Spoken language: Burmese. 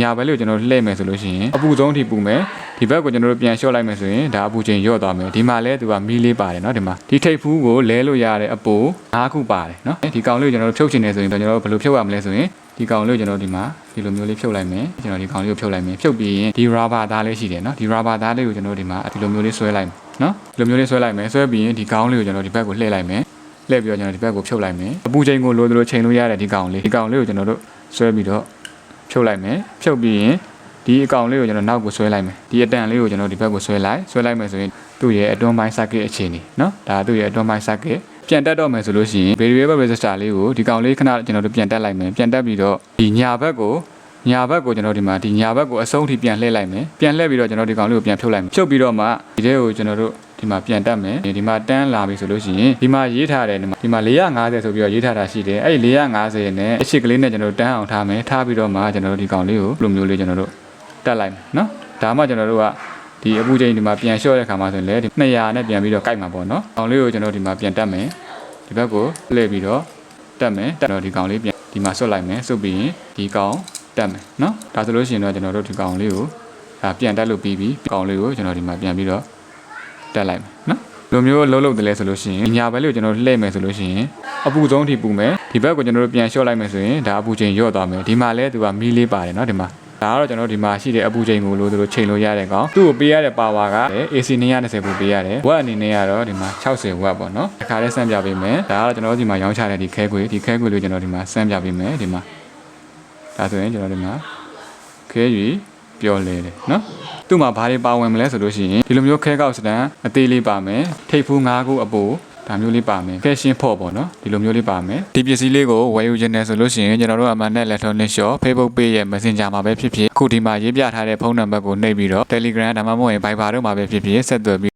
ညာဘက်လေးကိုကျွန်တော်တို့လှည့်မယ်ဆိုလို့ရှိရင်အပူဆုံးထိပူမယ်ဒီဘက်ကိုကျွန်တော်တို့ပြန်လျှော့လိုက်မယ်ဆိုရင်ဒါအပူချိန်လျော့သွားမယ်ဒီမှာလဲသူကမီးလေးပါတယ်เนาะဒီမှာဒီထိပ်ဖူးကိုလဲလို့ရတဲ့အပူ၅ခုပါတယ်เนาะဒီကောင်လေးကိုကျွန်တော်တို့ဖြုတ်ချင်တယ်ဆိုရင်တော့ကျွန်တော်တို့ဘယ်လိုဖြုတ်ရမလဲဆိုရင်ဒီကောင်လေးကိုကျွန်တော်တို့ဒီမှာဒီလိုမျိုးလေးဖြုတ်လိုက်မယ်ကျွန်တော်ဒီကောင်လေးကိုဖြုတ်လိုက်မယ်ဖြုတ်ပြီးရင်ဒီ rubber သားလေးရှိတယ်เนาะဒီ rubber သားလေးကိုကျွန်တော်တို့ဒီမှာဒီလိုမျိုးလေးဆွဲလိုက်မယ်เนาะဒီလိုမျိုးလေးဆွဲလိုက်မယ်ဆွဲပြီးရင်ဒီကောင်လေးကိုကျွန်တော်ဒီဘက်ကိုလှည့်လိုက်မယ်လှည့်ပြီးတော့ကျွန်တော်ဒီဘက်ကိုဖြုတ်လိုက်မယ်အပူချိန်ကိုလိုသလိုချိန်လို့ရတဲ့ဒီကောင်လေးဒီကောင်လေးကိုကျွန်တော်တို့ဆွဲပြီးတော့ ဖြုတ်လိုက်မယ်ဖြုတ်ပြီးရင်ဒီအကောင်လေးကိုကျွန်တော်နောက်ကိုဆွဲလိုက်မယ်ဒီအတန်လေးကိုကျွန်တော်ဒီဘက်ကိုဆွဲလိုက်ဆွဲလိုက်မယ်ဆိုရင်သူ့ရဲ့အတွန်းပိုင်း circuit အခြေအနေเนาะဒါသူ့ရဲ့အတွန်းပိုင်း circuit ပြန်တက်တော့မယ်ဆိုလို့ရှိရင် variable resistor လေးကိုဒီကောင်လေးခဏကျွန်တော်တို့ပြန်တက်လိုက်မယ်ပြန်တက်ပြီးတော့ဒီညာဘက်ကိုညာဘက်ကိုကျွန်တော်ဒီမှာဒီညာဘက်ကိုအဆုံးထိပြန်လှည့်လိုက်မယ်ပြန်လှည့်ပြီးတော့ကျွန်တော်ဒီကောင်လေးကိုပြန်ဖြုတ်လိုက်မယ်ဖြုတ်ပြီးတော့မှဒီထဲကိုကျွန်တော်တို့ ဒီမှာပြန်တက်မယ်ဒီမှာတန်းလာပြီဆိုလို့ရှိရင်ဒီမှာရေးထားတယ်ဒီမှာဒီမှာ450ဆိုပြီးတော့ရေးထားတာရှိတယ်အဲ့ဒီ450နဲ့အချစ်ကလေးနဲ့ကျွန်တော်တို့တန်းအောင်ထားမယ်ထားပြီးတော့မှကျွန်တော်တို့ဒီကောင်လေးကိုလိုမျိုးလေးကျွန်တော်တို့တက်လိုက်မယ်နော်ဒါမှကျွန်တော်တို့ကဒီအပူချိန်ဒီမှာပြန်လျှော့တဲ့ခါမှာဆိုရင်လည်းဒီ200နဲ့ပြန်ပြီးတော့ကိုက်မှာပေါ့နော်ကောင်လေးကိုကျွန်တော်ဒီမှာပြန်တက်မယ်ဒီဘက်ကိုလှည့်ပြီးတော့တက်မယ်တက်တော့ဒီကောင်လေးပြန်ဒီမှာဆွတ်လိုက်မယ်ဆွတ်ပြီးရင်ဒီကောင်တက်မယ်နော်ဒါဆိုလို့ရှိရင်တော့ကျွန်တော်တို့ဒီကောင်လေးကိုဒါပြန်တက်လို့ပြီးပြီကောင်လေးကိုကျွန်တော်ဒီမှာပြန်ပြီးတော့ တက်လိုက်မယ်နော်လိုမျိုးလုံးလုံးတယ်လဲဆိုလို့ရှိရင်ညာဘက်လေးကိုကျွန်တော်လှည့်မယ်ဆိုလို့ရှိရင်အပူဆုံးထိပူမယ်ဒီဘက်ကိုကျွန်တော်တို့ပြန်လျှော့လိုက်မယ်ဆိုရင်ဒါအပူချိန်လျော့သွားမယ်ဒီမှာလဲသူကမီးလေးပါတယ်နော်ဒီမှာဒါကတော့ကျွန်တော်တို့ဒီမှာရှိတဲ့အပူချိန်ကိုလို့သူတို့ချိန်လို့ရတဲ့ကောင်သူ့ကိုပေးရတဲ့ပါဝါက AC 220ကိုပေးရတယ်ဝက်အနေနဲ့ကတော့ဒီမှာ60ဝက်ပေါ့နော်တစ်ခါတည်းစမ်းပြပေးမယ်ဒါကတော့ကျွန်တော်တို့ဒီမှာရောင်းချတဲ့ဒီခဲခွေဒီခဲခွေလေးကျွန်တော်ဒီမှာစမ်းပြပေးမယ်ဒီမှာဒါဆိုရင်ကျွန်တော်ဒီမှာခဲရွေ ပျော်လေတယ်နော်သူ့မှာဘာတွေပါဝင်မလဲဆိုလို့ရှိရင်ဒီလိုမျိုးခဲကောက်စတန်အသေးလေးပါမယ်ထိပ်ဖူး၅ခုအပိုဒါမျိုးလေးပါမယ်ဖက်ရှင်ဖော့ပေါ့နော်ဒီလိုမျိုးလေးပါမယ်ဒီပစ္စည်းလေးကိုဝယ်ယူခြင်းနဲ့ဆိုလို့ရှိရင်ကျွန်တော်တို့အမှန်နဲ့ electronic shop Facebook page ရဲ့ Messenger မှာပဲဖြစ်ဖြစ်အခုဒီမှာရေးပြထားတဲ့ဖုန်းနံပါတ်ကိုနှိပ်ပြီးတော့ Telegram ဒါမှမဟုတ်ရင် Viber တို့မှာပဲဖြစ်ဖြစ်ဆက်သွယ်ပြီး